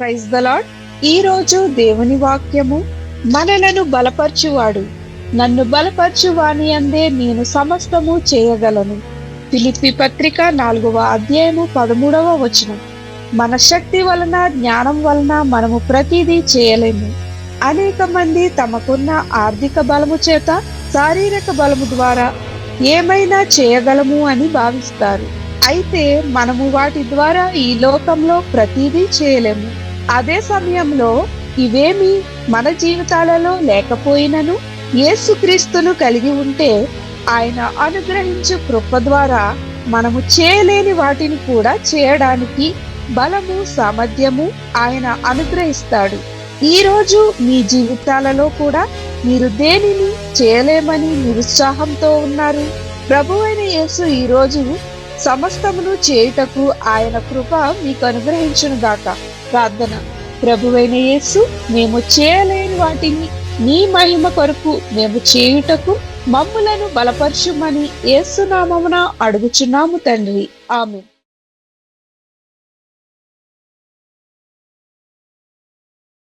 Praise the lord ఈ రోజు దేవుని వాక్యము మనలను బలపరచువాడు. నన్ను బలపరచువాని అందే నేను సమస్తము చేయగలను. పిలిపి పత్రిక నాలుగవ అధ్యాయము పదమూడవ వచనం. మన శక్తి వలన జ్ఞానం వలన మనము ప్రతిదీ చేయలేము. అనేక మంది తమకున్న ఆర్థిక బలము చేత శారీరక బలము ద్వారా ఏమైనా చేయగలము అని భావిస్తారు. అయితే మనము వాటి ద్వారా ఈ లోకంలో ప్రతిదీ చేయలేము. అదే సమయంలో ఇవేమి మన జీవితాలలో లేకపోయినను యేసుక్రీస్తును కలిగి ఉంటే ఆయన అనుగ్రహించు కృప ద్వారా మనము చేయలేని వాటిని కూడా చేయడానికి బలము సామర్థ్యము ఆయన అనుగ్రహిస్తాడు. ఈరోజు మీ జీవితాలలో కూడా మీరు దేనిని చేయలేమని నిరుత్సాహంతో ఉన్నారు? ప్రభు అయిన యేసు ఈ రోజు సమస్తమును చేయుటకు ఆయన కృప మీకు అనుగ్రహించును గాక ప్రార్థన. ప్రభువైన యేసు మేము చేయలేని వాటిని నీ మహిమ కొరకు మేము చేయుటకు మమ్ములను బలపరచుమని యేసునామమున అడుగుచున్నాము తండ్రి. ఆమె